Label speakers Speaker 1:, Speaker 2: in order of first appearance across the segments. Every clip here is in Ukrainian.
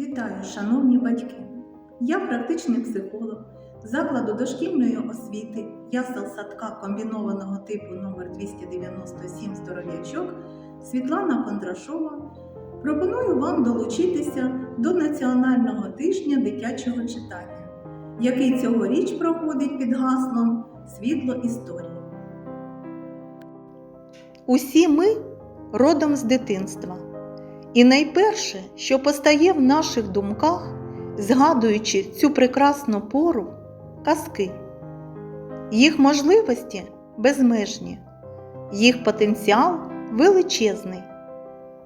Speaker 1: Вітаю, шановні батьки! Я практичний психолог закладу дошкільної освіти ясел садка комбінованого типу номер 297 здоров'ячок Світлана Кондрашова пропоную вам долучитися до Національного тижня дитячого читання, який цьогоріч проходить під гаслом Світло історії.
Speaker 2: Усі ми родом з дитинства. І найперше, що постає в наших думках, згадуючи цю прекрасну пору казки. Їх можливості безмежні, їх потенціал величезний.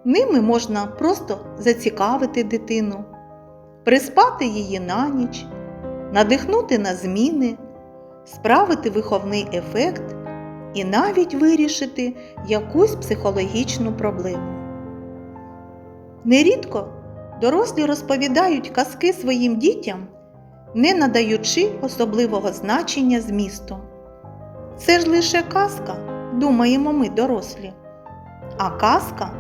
Speaker 2: Ними можна просто зацікавити дитину, приспати її на ніч, надихнути на зміни, справити виховний ефект і навіть вирішити якусь психологічну проблему. Нерідко дорослі розповідають казки своїм дітям, не надаючи особливого значення змісту. Це ж лише казка, думаємо ми дорослі. А казка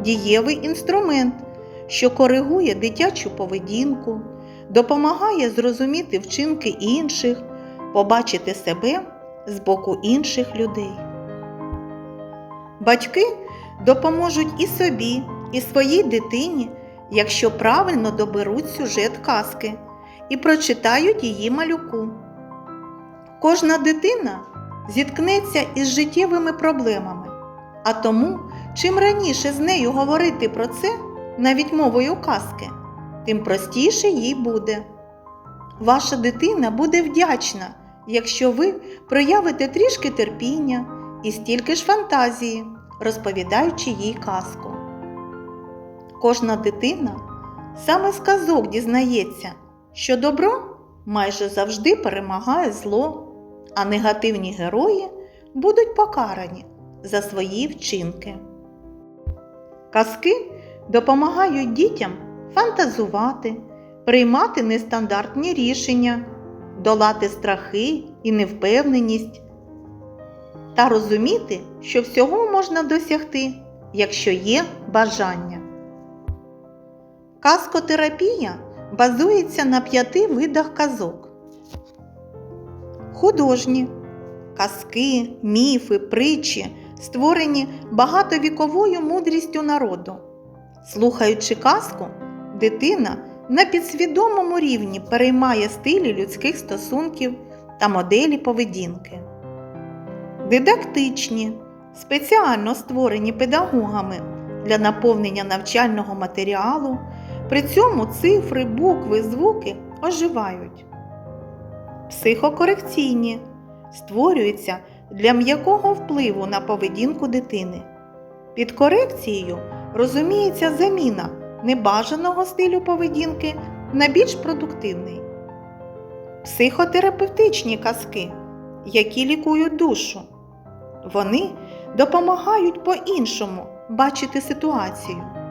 Speaker 2: дієвий інструмент, що коригує дитячу поведінку, допомагає зрозуміти вчинки інших, побачити себе з боку інших людей. Батьки допоможуть і собі, і своїй дитині, якщо правильно доберуть сюжет казки і прочитають її малюку. Кожна дитина зіткнеться із життєвими проблемами, а тому, чим раніше з нею говорити про це, навіть мовою казки, тим простіше їй буде. Ваша дитина буде вдячна, якщо ви проявите трішки терпіння і стільки ж фантазії, розповідаючи їй казку. Кожна дитина саме з казок дізнається, що добро майже завжди перемагає зло, а негативні герої будуть покарані за свої вчинки. Казки допомагають дітям фантазувати, приймати нестандартні рішення, долати страхи і невпевненість та розуміти, що всього можна досягти, якщо є бажання. Казкотерапія базується на п'яти видах казок. Художні казки, міфи, притчі, створені багатовіковою мудрістю народу. Слухаючи казку, дитина на підсвідомому рівні переймає стилі людських стосунків та моделі поведінки. Дидактичні, спеціально створені педагогами для наповнення навчального матеріалу, при цьому цифри, букви, звуки оживають. Психокорекційні створюються для м'якого впливу на поведінку дитини. Під корекцією розуміється заміна небажаного стилю поведінки на більш продуктивний. Психотерапевтичні казки, які лікують душу. Вони допомагають по-іншому бачити ситуацію.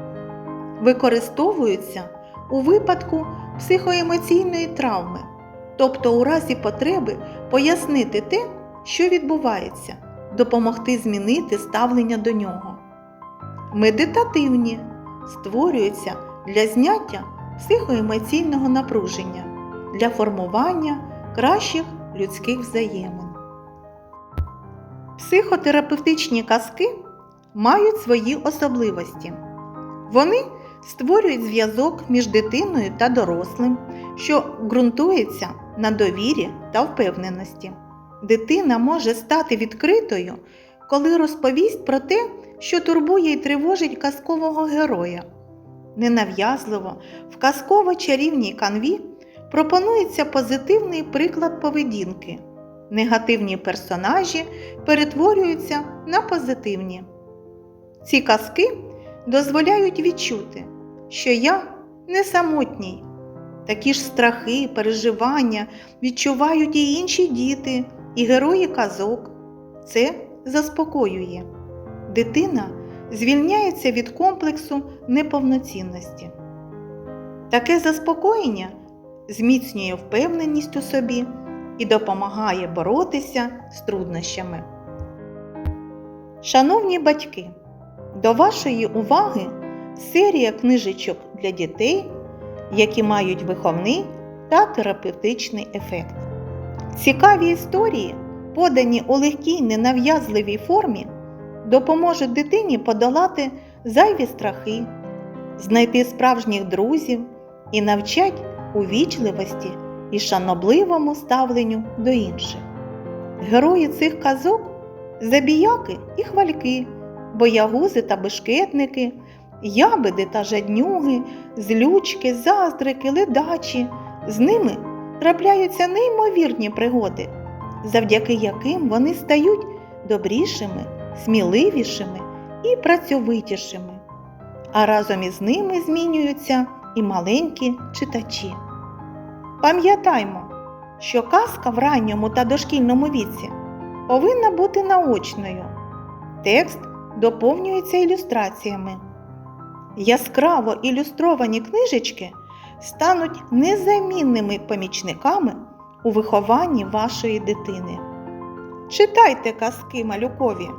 Speaker 2: Використовуються у випадку психоемоційної травми, тобто у разі потреби пояснити те, що відбувається, допомогти змінити ставлення до нього. Медитативні створюються для зняття психоемоційного напруження, для формування кращих людських взаємин. Психотерапевтичні казки мають свої особливості. Вони створюють зв'язок між дитиною та дорослим, що ґрунтується на довірі та впевненості. Дитина може стати відкритою, коли розповість про те, що турбує і тривожить казкового героя. Ненав'язливо в казково-чарівній канві пропонується позитивний приклад поведінки. Негативні персонажі перетворюються на позитивні. Ці казки дозволяють відчути, що я не самотній. Такі ж страхи, переживання відчувають і інші діти, і герої казок. Це заспокоює. Дитина звільняється від комплексу неповноцінності. Таке заспокоєння зміцнює впевненість у собі і допомагає боротися з труднощами. Шановні батьки, до вашої уваги серія книжечок для дітей які мають виховний та терапевтичний ефект. Цікаві історії, подані у легкій ненав'язливій формі, допоможуть дитині подолати зайві страхи, знайти справжніх друзів і навчать увічливості і шанобливому ставленню до інших. Герої цих казок забіяки і хвальки, боягузи та бешкетники, ябеди та жаднюги, злючки, заздрики, ледачі. З ними трапляються неймовірні пригоди, завдяки яким вони стають добрішими, сміливішими і працьовитішими. А разом із ними змінюються і маленькі читачі. Пам'ятаймо, що казка в ранньому та дошкільному віці повинна бути наочною. Текст доповнюється ілюстраціями. Яскраво ілюстровані книжечки стануть незамінними помічниками у вихованні вашої дитини. Читайте казки малюкові,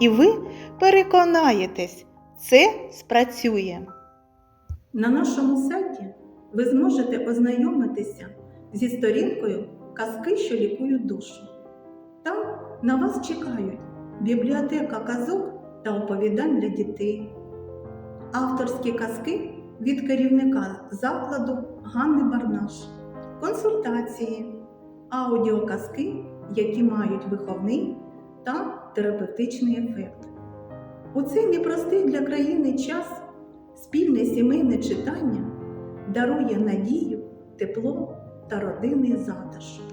Speaker 2: і ви переконаєтесь, це спрацює.
Speaker 1: На нашому сайті ви зможете ознайомитися зі сторінкою Казки, що лікують душу. Там на вас чекають бібліотека казок та оповідань для дітей, авторські казки від керівника закладу Ганни Барнаш, консультації, аудіоказки, які мають виховний та терапевтичний ефект. У цей непростий для країни час спільне сімейне читання дарує надію, тепло та родинний затишок.